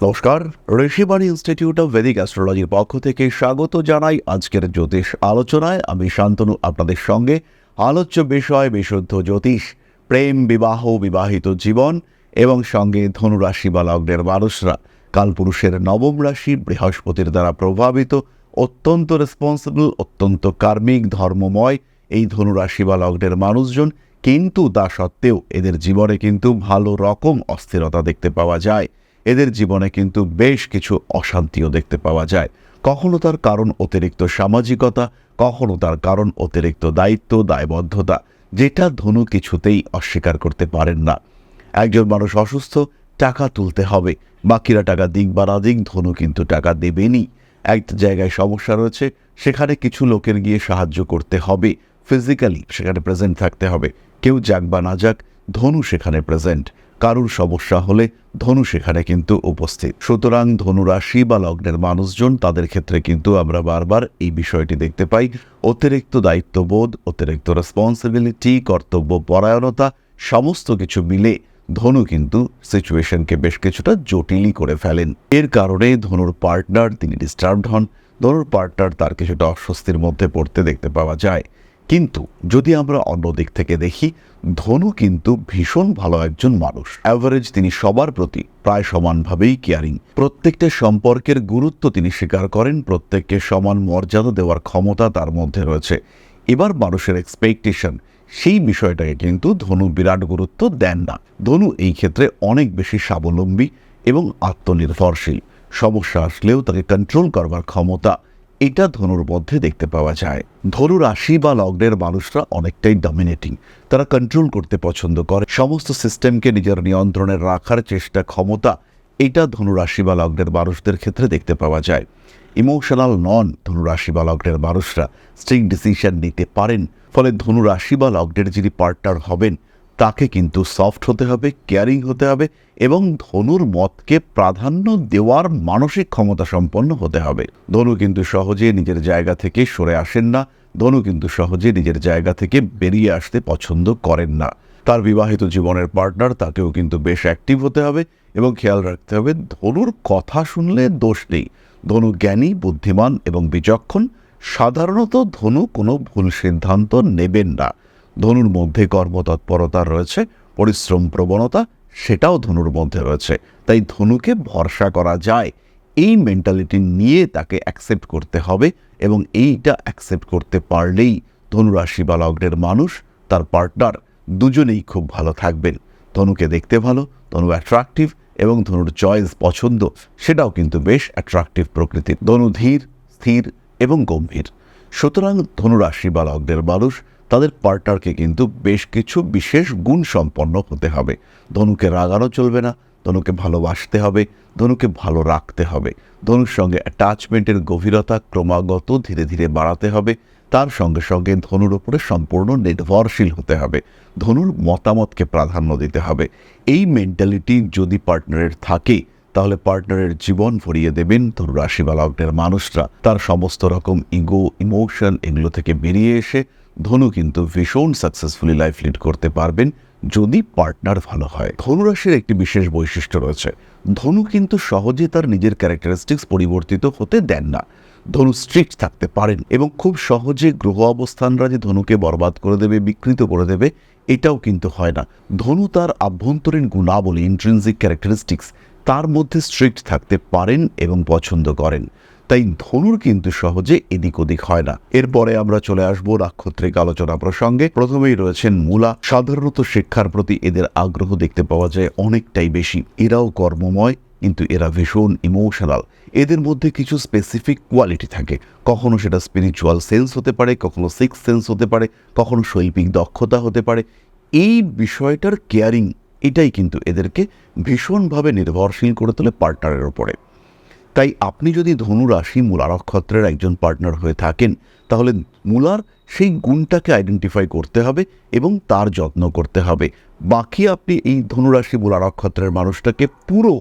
নমস্কার, Rishibani institute of Vedic অ্যাস্ট্রোলজির পক্ষ থেকে স্বাগত জানাই আজকের জ্যোতিষ আলোচনায়। আমি শান্তনু, আপনাদের সঙ্গে আলোচ্য বিষয় বিশুদ্ধ জ্যোতিষ, প্রেম, বিবাহ, বিবাহিত জীবন এবং সঙ্গে ধনুরাশি বা লগ্নের মানুষরা। কালপুরুষের নবম রাশি বৃহস্পতির দ্বারা প্রভাবিত, অত্যন্ত রেসপন্সিবল অত্যন্ত কার্মিক, ধর্মময় এই ধনুরাশি বা লগ্নের মানুষজন কিন্তু তা সত্ত্বেও এদের জীবনে কিন্তু ভালো রকম অস্থিরতা দেখতে পাওয়া যায়। এদের জীবনে কিন্তু বেশ কিছু অশান্তিও দেখতে পাওয়া যায়। কখনো তার কারণ অতিরিক্ত সামাজিকতা, কখনো তার কারণ অতিরিক্ত দায়িত্ব, দায়বদ্ধতা, যেটা ধনু কিছুতেই অস্বীকার করতে পারেন না। একজন মানুষ অসুস্থ, টাকা তুলতে হবে। বাকিরা টাকা দিক বা না দিক, ধনু কিন্তু টাকা দেবেনই। এক জায়গায় সমস্যা রয়েছে, সেখানে কিছু লোকের গিয়ে সাহায্য করতে হবে। ফিজিক্যালি সেখানে প্রেজেন্ট থাকতে হবে। কেউ যাক বা না যাক, ধনু সেখানে প্রেজেন্ট কারুর সমস্যা হলে ধনু সেখানে কিন্তু উপস্থিত। সুতরাং ধনুরাশি বা লগ্নের মানুষজন তাদের ক্ষেত্রে কিন্তু আমরা বারবার এই বিষয়টি দেখতে পাই। অতিরিক্ত দায়িত্ববোধ, অতিরিক্ত রেসপন্সিবিলিটি কর্তব্য পরায়ণতা, সমস্ত কিছু মিলে ধনু কিন্তু সিচুয়েশনকে বেশ কিছুটা জটিলই করে ফেলেন। এর কারণে ধনুর পার্টনার তিনি ডিস্টার্বড হন। ধনুর পার্টনার তার কিছুটা অস্বস্তির মধ্যে পড়তে দেখতে পাওয়া যায়। কিন্তু যদি আমরা অন্য দিক থেকে দেখি, ধনু কিন্তু ভীষণ ভালো একজন মানুষ। অ্যাভারেজ তিনি সবার প্রতি প্রায় সমানভাবেই কেয়ারিং প্রত্যেকটা সম্পর্কের গুরুত্ব তিনি স্বীকার করেন, প্রত্যেককে সমান মর্যাদা দেওয়ার ক্ষমতা তার মধ্যে রয়েছে। এবার মানুষের এক্সপেকটেশন সেই বিষয়টাকে কিন্তু ধনু বিরাট গুরুত্ব দেন না। ধনু এই ক্ষেত্রে অনেক বেশি স্বাবলম্বী এবং আত্মনির্ভরশীল। সমস্যা আসলেও তাকে কন্ট্রোল করবার ক্ষমতা এটা ধনুর মধ্যে দেখতে পাওয়া যায়। ধনু রাশি বা লগ্নের মানুষরা অনেকটাই ডমিনেটিং তারা কন্ট্রোল করতে পছন্দ করে। সমস্ত সিস্টেমকে নিজের নিয়ন্ত্রণে রাখার চেষ্টা, ক্ষমতা, এটা ধনু রাশি বা লগ্নের মানুষদের ক্ষেত্রে দেখতে পাওয়া যায়। ইমোশনাল নন ধনু রাশি বা লগ্নের মানুষরা স্ট্রিক্ট ডিসিশন নিতে পারেন। ফলে ধনু রাশি বা লগ্নের যিনি পার্টনার হবেন তাকে কিন্তু সফট হতে হবে, কেয়ারিং হতে হবে এবং ধনুর মতকে প্রাধান্য দেওয়ার মানসিক ক্ষমতা সম্পন্ন হতে হবে। ধনু কিন্তু সহজে নিজের জায়গা থেকে সরে আসেন না। ধনু কিন্তু সহজে নিজের জায়গা থেকে বেরিয়ে আসতে পছন্দ করেন না। তার বিবাহিত জীবনের পার্টনার তাকেও কিন্তু বেশ অ্যাক্টিভ হতে হবে এবং খেয়াল রাখতে হবে, ধনুর কথা শুনলে দোষ নেই। ধনু জ্ঞানী, বুদ্ধিমান এবং বিচক্ষণ। সাধারণত ধনু কোনো ভুল সিদ্ধান্ত নেবেন না। ধনুর মধ্যে কর্মতৎপরতা রয়েছে, পরিশ্রম প্রবণতা সেটাও ধনুর মধ্যে রয়েছে। তাই ধনুকে ভরসা করা যায়। এই মেন্টালিটি নিয়ে তাকে অ্যাকসেপ্ট করতে হবে এবং এইটা অ্যাকসেপ্ট করতে পারলেই ধনুরাশি বা লগ্নের মানুষ, তার পার্টনার দুজনেই খুব ভালো থাকবেন। ধনুকে দেখতে ভালো, ধনু অ্যাট্রাকটিভ এবং ধনুর চয়েস পছন্দ, সেটাও কিন্তু বেশ অ্যাট্রাকটিভ প্রকৃতির। ধনু ধীর, স্থির এবং গম্ভীর। সুতরাং ধনুরাশি বা লগ্নের মানুষ তাদের পার্টনারকে কিন্তু বেশ কিছু বিশেষ গুণ সম্পন্ন হতে হবে। ধনুকে রাগানো চলবে না, ধনুকে ভালোবাসতে হবে, ধনুকে ভালো রাখতে হবে। ধনুর সঙ্গে অ্যাটাচমেন্টের গভীরতা ক্রমাগত ধীরে ধীরে বাড়াতে হবে। তার সঙ্গে সঙ্গে ধনুর উপরে সম্পূর্ণ নির্ভরশীল হতে হবে। ধনুর মতামতকে প্রাধান্য দিতে হবে। এই মেন্টালিটি যদি পার্টনারের থাকে তাহলে পার্টনারের জীবন ভরিয়ে দেবেন ধনু রাশি বা লগ্নের মানুষরা। তার সমস্ত রকম ইগো ইমোশন এগুলো থেকে বেরিয়ে এসে ধনু কিন্তু ভীষণ সাকসেসফুলি লাইফ লিড করতে পারবেন যদি পার্টনার ভালো হয়। ধনুরাশির একটি বিশেষ বৈশিষ্ট্য রয়েছে। ধনু কিন্তু সহজে তার নিজের ক্যারেক্টারিস্টিক্স পরিবর্তিত হতে দেন না। ধনু স্ট্রিক্ট থাকতে পারেন এবং খুব সহজে গ্রহ অবস্থানরা যে ধনুকে বরবাদ করে দেবে, বিকৃত করে দেবে, এটাও কিন্তু হয় না। ধনু তার আভ্যন্তরীণ গুণাবলী ইন্ট্রেন্সিক ক্যারেক্টারিস্টিক্স তার মধ্যে স্ট্রিক্ট থাকতে পারেন এবং পছন্দ করেন। তাই ধনুর কিন্তু সহজে এদিক ওদিক হয় না। এরপরে আমরা চলে আসব নাক্ষত্রিক আলোচনা প্রসঙ্গে। প্রথমেই রয়েছেন মূলা। সাধারণত শিক্ষার প্রতি এদের আগ্রহ দেখতে পাওয়া যায় অনেকটাই বেশি। এরাও কর্মময়, কিন্তু এরা ভীষণ ইমোশনাল এদের মধ্যে কিছু স্পেসিফিক কোয়ালিটি থাকে। কখনো সেটা স্পিরিচুয়াল সেন্স হতে পারে, কখনো সিক্স সেন্স হতে পারে, কখনো শৈল্পিক দক্ষতা হতে পারে। এই বিষয়টার কেয়ারিং এটাই কিন্তু এদেরকে ভীষণভাবে নির্ভরশীল করে তোলে পার্টনারের ওপরে। তাই আপনি যদি ধনু রাশি মূলা নক্ষত্রের একজন পার্টনার হয়ে থাকেন, তাহলে মূলার সেই গুণটাকে আইডেন্টিফাই করতে হবে এবং তার যত্ন করতে হবে। বাকি আপনি এই ধনুরাশি মূলা নক্ষত্রের মানুষটাকে পুরো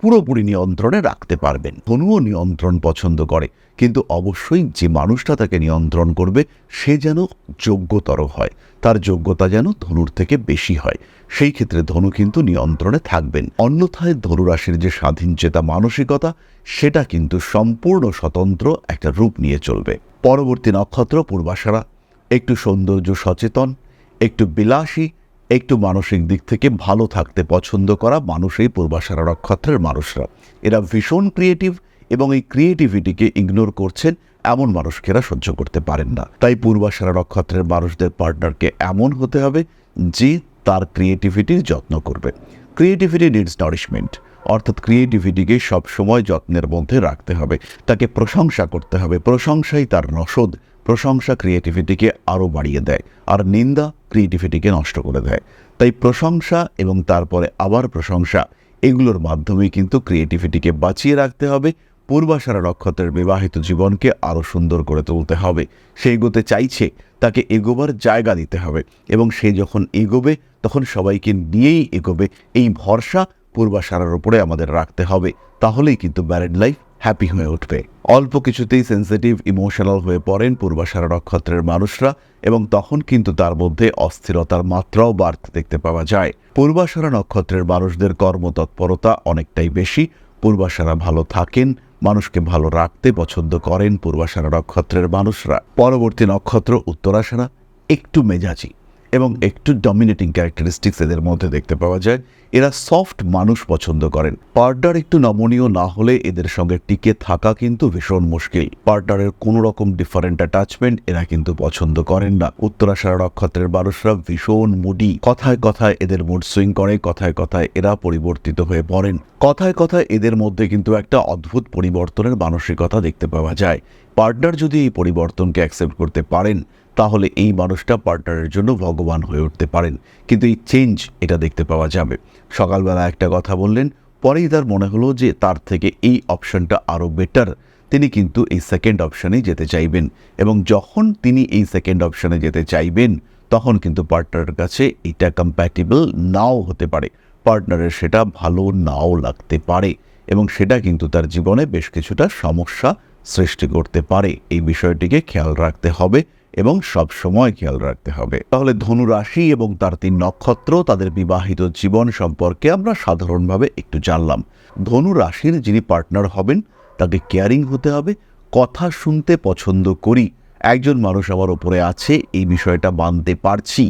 পুরোপুরি নিয়ন্ত্রণে রাখতে পারবেন। ধনুও নিয়ন্ত্রণ পছন্দ করে। কিন্তু অবশ্যই যে মানুষটা তাকে নিয়ন্ত্রণ করবে, সে যেন যোগ্যতর হয়। তার যোগ্যতা যেন ধনুর থেকে বেশি হয়। সেই ক্ষেত্রে ধনু কিন্তু নিয়ন্ত্রণে থাকবেন। অন্যথায় ধনুরাশির যে স্বাধীন চেতা মানসিকতা, সেটা কিন্তু সম্পূর্ণ স্বতন্ত্র একটা রূপ নিয়ে চলবে। পরবর্তী নক্ষত্র পূর্বাশারা। একটু সৌন্দর্য সচেতন, একটু বিলাসী একটু মানসিক দিক থেকে ভালো থাকতে পছন্দ করা মানুষ এই পূর্বাশারা নক্ষত্রের মানুষরা। এরা ভীষণ ক্রিয়েটিভ এবং এই ক্রিয়েটিভিটিকে ইগনোর করছেন এমন মানুষকে এরা সহ্য করতে পারেন না। তাই পূর্বাশারা নক্ষত্রের মানুষদের পার্টনারকে এমন হতে হবে যে তার ক্রিয়েটিভিটির যত্ন করবে। ক্রিয়েটিভিটি নিডস নারিশমেন্ট অর্থাৎ ক্রিয়েটিভিটিকে সবসময় যত্নের মধ্যে রাখতে হবে। তাকে প্রশংসা করতে হবে। প্রশংসাই তার রসদ। প্রশংসা ক্রিয়েটিভিটিকে আরও বাড়িয়ে দেয় আর নিন্দা ক্রিয়েটিভিটিকে নষ্ট করে দেয়। তাই প্রশংসা এবং তারপরে আবার প্রশংসা, এগুলোর মাধ্যমে কিন্তু ক্রিয়েটিভিটিকে বাঁচিয়ে রাখতে হবে, পূর্বাশারা নক্ষত্রের বিবাহিত জীবনকে আরও সুন্দর করে তুলতে হবে। সে এগোতে চাইছে, তাকে এগোবার জায়গা দিতে হবে এবং সে যখন এগোবে, তখন সবাইকে নিয়েই এগোবে। এই ভরসা পূর্বাশারার উপরে আমাদের রাখতে হবে। তাহলেই কিন্তু ম্যারেড লাইফ হ্যাপি হয়ে উঠবে। অল্প কিছুতেই সেন্সিটিভ, ইমোশনাল হয়ে পড়েন পূর্বাশারা নক্ষত্রের মানুষরা এবং তখন কিন্তু তার মধ্যে অস্থিরতার মাত্রাও বাড়তে দেখতে পাওয়া যায়। পূর্বাশারা নক্ষত্রের মানুষদের কর্মতৎপরতা অনেকটাই বেশি। পূর্বাশারা ভালো থাকেন, মানুষকে ভালো রাখতে পছন্দ করেন পূর্বাশারা নক্ষত্রের মানুষরা। পরবর্তী নক্ষত্র উত্তরাশারা একটু মেজাজি এবং একটু ডমিনেটিং ক্যারেক্টারিস্টিক্স এদের মধ্যে দেখতে পাওয়া যায়। এরা সফট মানুষ পছন্দ করেন। পার্টনার একটু নমনীয় না হলে এদের সঙ্গে টিকে থাকা কিন্তু ভীষণ মুশকিল। পার্টনারের কোনো রকম ডিফারেন্ট অ্যাটাচমেন্ট এরা কিন্তু পছন্দ করেন না। উত্তরাশারা নক্ষত্রের মানুষরা ভীষণ মুডি কথায় কথায় এদের মুড সুইং করে, কথায় কথায় এরা পরিবর্তিত হয়ে পড়েন। কথায় কথায় এদের মধ্যে কিন্তু একটা অদ্ভুত পরিবর্তনের মানসিকতা দেখতে পাওয়া যায়। পার্টনার যদি এই পরিবর্তনকে অ্যাকসেপ্ট করতে পারেন তাহলে এই মানুষটা পার্টনারের জন্য ভগবান হয়ে উঠতে পারেন। কিন্তু এই চেঞ্জ এটা দেখতে পাওয়া যাবে। সকালবেলা একটা কথা বললেন, পরেই তার মনে হলো যে তার থেকে এই অপশনটা আরও বেটার তিনি কিন্তু এই সেকেন্ড অপশানে যেতে চাইবেন এবং যখন তিনি এই সেকেন্ড অপশানে যেতে চাইবেন, তখন কিন্তু পার্টনারের কাছে এটা কম্প্যাটিবল নাও হতে পারে। পার্টনারের সেটা ভালো নাও লাগতে পারে এবং সেটা কিন্তু তার জীবনে বেশ কিছুটা সমস্যা সৃষ্টি করতে পারে। এই বিষয়টিকে খেয়াল রাখতে হবে। এবং সব সময় খেয়াল রাখতে হবে। তাহলে ধনু রাশি এবং তার তিন নক্ষত্র তাদের বিবাহিত জীবন সম্পর্কে আমরা সাধারণভাবে একটু জানলাম। ধনু রাশির যিনি পার্টনার হবেন, তাকে কেয়ারিং হতে হবে, কথা শুনতে পছন্দ করি, একজন মানুষ আমার ওপরে আছে, এই বিষয়টা মানতে পারছি।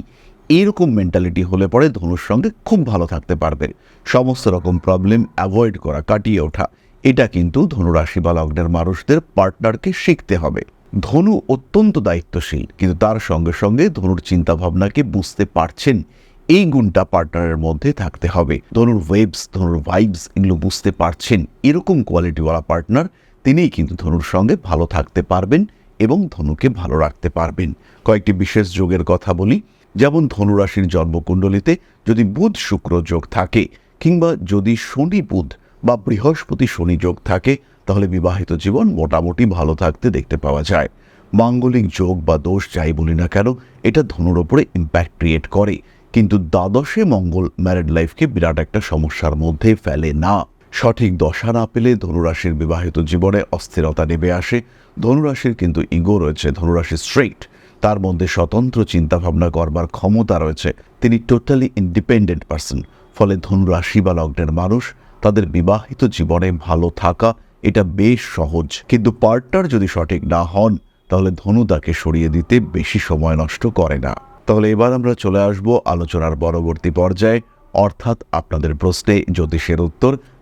এরকম মেন্টালিটি হলে পরে ধনুর সঙ্গে খুব ভালো থাকতে পারবে। সমস্ত রকম প্রবলেম অ্যাভয়েড করা, কাটিয়ে ওঠা। এটা কিন্তু ধনুরাশি বা লগ্নের মানুষদের পার্টনারকে শিখতে হবে। ধনু অত্যন্ত দায়িত্বশীল, কিন্তু তার সঙ্গে সঙ্গে ধনুর চিন্তাভাবনাকে বুঝতে পারছেন এই গুণটা পার্টনারের মধ্যে থাকতে হবে। ধনুর ওয়েবস ধনুর ভাইবস এগুলো বুঝতে পারছেন। এরকম কোয়ালিটিওয়ালা পার্টনার তিনিই কিন্তু ধনুর সঙ্গে ভালো থাকতে পারবেন এবং ধনুকে ভালো রাখতে পারবেন। কয়েকটি বিশেষ যোগের কথা বলি। যেমন ধনুরাশির জন্মকুণ্ডলিতে যদি বুধ শুক্র যোগ থাকে কিংবা যদি শনি বুধ বা বৃহস্পতি শনি যোগ থাকে তাহলে বিবাহিত জীবন মোটামুটি ভালো থাকতে দেখতে পাওয়া যায়। মাঙ্গলিক যোগ বা দোষ যাই বলি না কেন, এটা ধনুর ওপরে ইম্প্যাক্ট ক্রিয়েট করে। কিন্তু দ্বাদশে মঙ্গল ম্যারেড লাইফকে বিরাট একটা সমস্যার মধ্যে ফেলে না। সঠিক দশা না পেলে ধনুরাশির বিবাহিত জীবনে অস্থিরতা নেমে আসে। ধনুরাশির কিন্তু ইগো রয়েছে, ধনুরাশি স্ট্রেইট তার মধ্যে স্বতন্ত্র চিন্তাভাবনা করবার ক্ষমতা রয়েছে। তিনি টোটালি ইন্ডিপেন্ডেন্ট পার্সন ফলে ধনুরাশি বা লগ্নের মানুষ তাদের বিবাহিত জীবনে ভালো থাকা এটা বেশ সহজ। কিন্তু পার্টনার যদি সঠিক না হন, তাহলে ধনু তাকে সরিয়ে দিতে বেশি সময় নষ্ট করে না। তাহলে এবার আমরা চলে আসব আলোচনার পরবর্তী পর্যায়ে। অর্থাৎ আপনাদের প্রশ্নে জ্যোতিষের উত্তর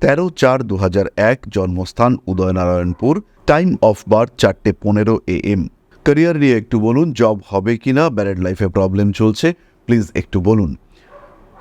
তেরো চার দু এক জন্মস্থান উদয়নারায়ণপুর টাইম অফ বার্থ চারটে পনেরো এ এম ক্যারিয়ার নিয়ে একটু বলুন জব হবে কিনা ব্যারেড লাইফে প্রবলেম চলছে প্লিজ একটু বলুন।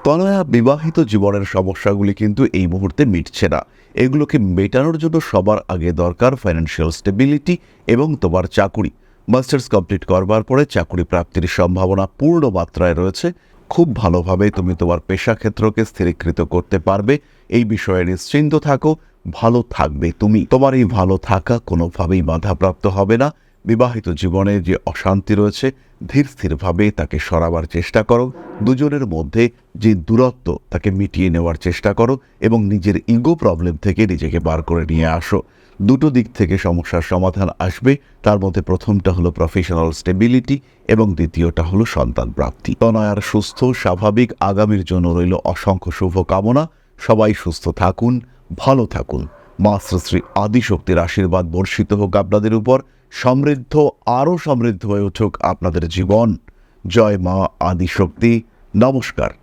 তনয়া, বিবাহিত জীবনের সমস্যাগুলি কিন্তু এই মুহূর্তে মিটছে না। এগুলোকে মেটানোর জন্য সবার আগে দরকার ফাইন্যান্সিয়াল স্টেবিলিটি এবং তোমার চাকুরি। মাস্টার্স কমপ্লিট করবার পরে চাকুরি প্রাপ্তির সম্ভাবনা পূর্ণ মাত্রায় রয়েছে। খুব ভালোভাবে তুমি তোমার পেশা ক্ষেত্রকে স্থিরীকৃত করতে পারবে। এই বিষয়ে নিশ্চিন্ত থাকো, ভালো থাকবে তুমি। তোমার এই ভালো থাকা কোনোভাবেই বাধাপ্রাপ্ত হবে না। বিবাহিত জীবনে যে অশান্তি রয়েছে, ধীর স্থিরভাবে তাকে সরাবার চেষ্টা করো। দুজনের মধ্যে যে দূরত্ব, তাকে মিটিয়ে নেওয়ার চেষ্টা করো এবং নিজের ইগো প্রবলেম থেকে নিজেকে বার করে নিয়ে আসো। দুটো দিক থেকে সমস্যার সমাধান আসবে। তার মধ্যে প্রথমটা হলো প্রফেশনাল স্টেবিলিটি এবং দ্বিতীয়টা হলো সন্তান প্রাপ্তি। তনয়ার সুস্থ, স্বাভাবিক আগামীর জন্য রইল অসংখ্য শুভকামনা। সবাই সুস্থ থাকুন, ভালো থাকুন। মা শ্রী শ্রী আদিশক্তির আশীর্বাদ বর্ষিত হোক আপনাদের উপর। সমৃদ্ধ আরও সমৃদ্ধ হয়ে উঠুক আপনাদের জীবন। জয় মা আদিশক্তি। নমস্কার।